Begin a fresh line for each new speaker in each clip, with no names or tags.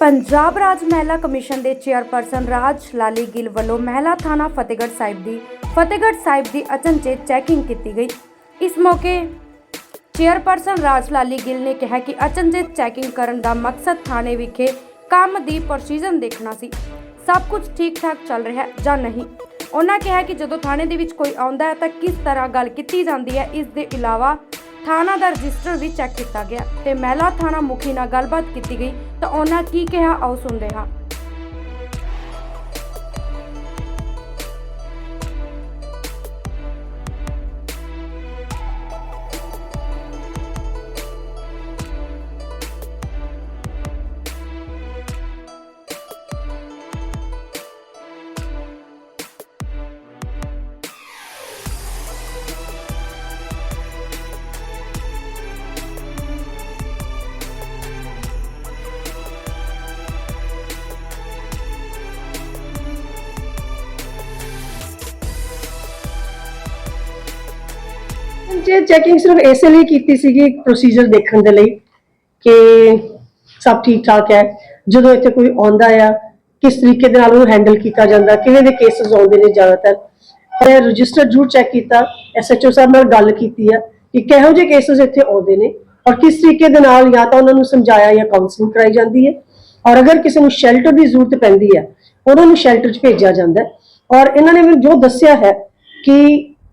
ਪੰਜਾਬ ਰਾਜ ਮਹਿਲਾ ਕਮਿਸ਼ਨ ਦੇ ਚੇਅਰਪਰਸਨ ਰਾਜ ਲਾਲੀ ਗਿੱਲ ਵੱਲੋਂ ਮਹਿਲਾ ਥਾਣਾ ਫਤਿਹਗੜ੍ਹ ਸਾਹਿਬ ਦੀ, ਫਤਿਹਗੜ੍ਹ ਸਾਹਿਬ ਦੀ ਅਚਨਚੇਤ ਚੈਕਿੰਗ ਕੀਤੀ ਗਈ। ਇਸ ਮੌਕੇ ਚੇਅਰਪਰਸਨ ਰਾਜ ਲਾਲੀ ਗਿੱਲ ਨੇ ਕਿਹਾ ਕਿ ਅਚਨਚੇਤ ਚੈਕਿੰਗ ਕਰਨ ਦਾ ਮਕਸਦ ਥਾਣੇ ਵਿਖੇ ਕੰਮ ਦੀ ਪ੍ਰੋਸੀਜਨ ਦੇਖਣਾ ਸੀ। ਸਭ ਕੁਝ ਠੀਕ ਠਾਕ ਚੱਲ ਰਿਹਾ ਹੈ ਜਾਂ ਨਹੀਂ? ਉਹਨਾਂ ਕਿਹਾ ਕਿ ਜਦੋਂ ਥਾਣੇ ਦੇ ਵਿੱਚ ਕੋਈ ਆਉਂਦਾ ਹੈ ਤਾਂ ਕਿਸ ਤਰ੍ਹਾਂ ਗੱਲ ਕੀਤੀ ਜਾਂਦੀ ਹੈ, ਇਸ ਦੇ ਇਲਾਵਾ ਥਾਣਾ ਦਾ ਰਜਿਸਟਰ ਵੀ ਚੈੱਕ ਕੀਤਾ ਗਿਆ ਤੇ ਮਹਿਲਾ ਥਾਣਾ ਮੁਖੀ ਨਾਲ ਗੱਲਬਾਤ ਕੀਤੀ ਗਈ ਤਾਂ ਉਹਨਾਂ ਕੀ ਕਿਹਾ, ਆਓ ਸੁਣਦੇ ਹਾਂ।
ਜੇ ਚੈਕਿੰਗ ਸਿਰਫ ਇਸੇ ਲਈ ਕੀਤੀ ਸੀਗੀ ਪ੍ਰੋਸੀਜਰ ਦੇਖਣ ਦੇ ਲਈ ਕਿ ਸਭ ਠੀਕ ਠਾਕ ਹੈ, ਜਦੋਂ ਇੱਥੇ ਕੋਈ ਆਉਂਦਾ ਆ, ਕਿਸ ਤਰੀਕੇ ਦੇ ਨਾਲ ਉਹਨੂੰ ਹੈਂਡਲ ਕੀਤਾ ਜਾਂਦਾ ਕਿਵੇਂ ਦੇ ਕੇਸਸ ਆਉਂਦੇ ਨੇ ਜ਼ਿਆਦਾਤਰ। ਪਰ ਰਜਿਸਟਰ ਜ਼ਰੂਰ ਚੈੱਕ ਕੀਤਾ ਐਸਐਚਓ ਸਾਹਿਬ ਨਾਲ ਗੱਲ ਕੀਤੀ ਆ ਕਿ ਕਿਹੋ ਜਿਹੇ ਕੇਸਸ ਇੱਥੇ ਆਉਂਦੇ ਨੇ ਔਰ ਕਿਸ ਤਰੀਕੇ ਦੇ ਨਾਲ ਜਾਂ ਤਾਂ ਉਹਨਾਂ ਨੂੰ ਸਮਝਾਇਆ ਜਾਂ ਕਾਉਂਸਲਿੰਗ ਕਰਾਈ ਜਾਂਦੀ ਹੈ। ਔਰ ਅਗਰ ਕਿਸੇ ਨੂੰ ਸ਼ੈਲਟਰ ਦੀ ਜ਼ਰੂਰਤ ਪੈਂਦੀ ਹੈ, ਉਹਨਾਂ ਨੂੰ ਸ਼ੈਲਟਰ 'ਚ ਭੇਜਿਆ ਜਾਂਦਾ ਔਰ ਇਹਨਾਂ ਨੇ ਮੈਨੂੰ ਜੋ ਦੱਸਿਆ ਹੈ ਕਿ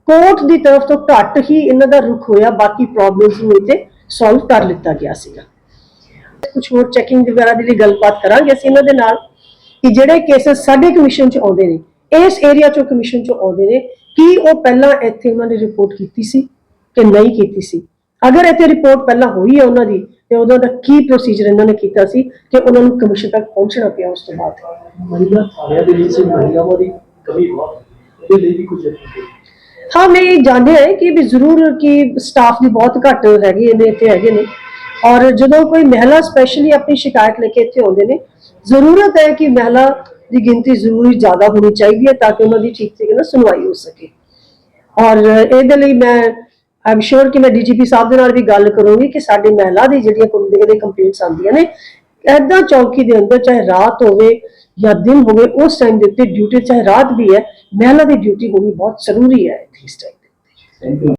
ਕੋਰਟ ਦੀ ਤਰਫ ਤੋਂ ਘੱਟ ਹੀ ਇਹਨਾਂ ਦਾ ਰੁਖ ਹੋਇਆ, ਬਾਕੀ ਪ੍ਰੋਬਲਮਸ ਨੂੰ ਇੱਥੇ ਸੋਲਵ ਕਰ ਲਿੱਤਾ ਗਿਆ ਸੀਗਾ। ਕੁਝ ਹੋਰ ਚੈਕਿੰਗ ਵਗੈਰਾ ਦੀ ਵੀ ਗੱਲਬਾਤ ਕਰਾਂਗੇ ਅਸੀਂ ਇਹਨਾਂ ਦੇ ਨਾਲ ਕਿ ਜਿਹੜੇ ਕੇਸਸ ਸਾਡੇ ਕਮਿਸ਼ਨ 'ਚ ਆਉਂਦੇ ਨੇ, ਇਸ ਏਰੀਆ 'ਚੋਂ ਕਮਿਸ਼ਨ 'ਚ ਆਉਂਦੇ ਨੇ, ਕੀ ਉਹ ਪਹਿਲਾਂ ਇੱਥੇ ਉਹਨਾਂ ਨੇ ਰਿਪੋਰਟ ਕੀਤੀ ਸੀ ਕਿ ਨਹੀਂ ਕੀਤੀ ਸੀ? ਅਗਰ ਇੱਥੇ ਰਿਪੋਰਟ ਪਹਿਲਾਂ ਹੋਈ ਹੈ ਉਹਨਾਂ ਦੀ, ਤੇ ਉਹਨਾਂ ਦਾ ਕੀ ਪ੍ਰੋਸੀਜਰ ਇਹਨਾਂ ਨੇ ਕੀਤਾ ਸੀ ਕਿ ਉਹਨਾਂ ਨੂੰ ਕਮਿਸ਼ਨ ਤੱਕ ਪਹੁੰਚਣਾ ਪਿਆ ਉਸ ਤੋਂ ਬਾਅਦ?
ਮਹਿਲਾ ਥਾਣਿਆਂ ਦੇ ਵਿੱਚ ਮਹਿਲਾਵਾਂ ਦੀ ਕਮੀ ਬਹੁਤ ਹੈ ਲਈ ਵੀ ਕੁਝ
ਹਾਂ, ਮੈਂ ਜਾਣਿਆ ਹੈ ਕਿ ਵੀ ਜ਼ਰੂਰ ਕਿ ਸਟਾਫ ਦੀ ਬਹੁਤ ਘੱਟ ਹੈਗੇ ਨੇ ਇੱਥੇ ਹੈਗੇ ਨੇ। ਔਰ ਜਦੋਂ ਕੋਈ ਮਹਿਲਾ ਸਪੈਸ਼ਲੀ ਆਪਣੀ ਸ਼ਿਕਾਇਤ ਲੈ ਕੇ ਇੱਥੇ ਆਉਂਦੇ ਨੇ, ਜ਼ਰੂਰਤ ਹੈ ਕਿ ਮਹਿਲਾ ਦੀ ਗਿਣਤੀ ਜ਼ਰੂਰੀ ਜ਼ਿਆਦਾ ਹੋਣੀ ਚਾਹੀਦੀ ਹੈ ਤਾਂ ਕਿ ਉਹਨਾਂ ਦੀ ਠੀਕ ਤਰੀਕੇ ਨਾਲ ਸੁਣਵਾਈ ਹੋ ਸਕੇ। ਔਰ ਇਹਦੇ ਲਈ ਮੈਂ ਆਮ ਸ਼ੋਰ ਕਿ ਮੈਂ ਡੀਜੀਪੀ ਸਾਹਿਬ ਦੇ ਨਾਲ ਵੀ ਗੱਲ ਕਰੂੰਗੀ ਕਿ ਸਾਡੀ ਮਹਿਲਾ ਦੀ ਜਿਹੜੀਆਂ ਕੁੰਡੀਆਂ ਦੇ ਕੰਪਲੇਂਟਸ ਆਉਂਦੀਆਂ ਨੇ ਐਦਾਂ ਚੌਕੀ ਦੇ ਅੰਦਰ ਚਾਹੇ ਰਾਤ ਹੋਵੇ ਜਾਂ ਦਿਨ ਹੋਵੇ, ਉਸ ਟਾਈਮ ਦੇ ਉੱਤੇ ਡਿਊਟੀ ਚਾਹੇ ਰਾਤ ਵੀ ਹੈ, ਮਹਿਲਾ ਦੀ ਡਿਊਟੀ ਹੋਣੀ ਬਹੁਤ ਜ਼ਰੂਰੀ ਹੈ ਇਸ ਟਾਈਮ
ਥੈਂਕ ਯੂ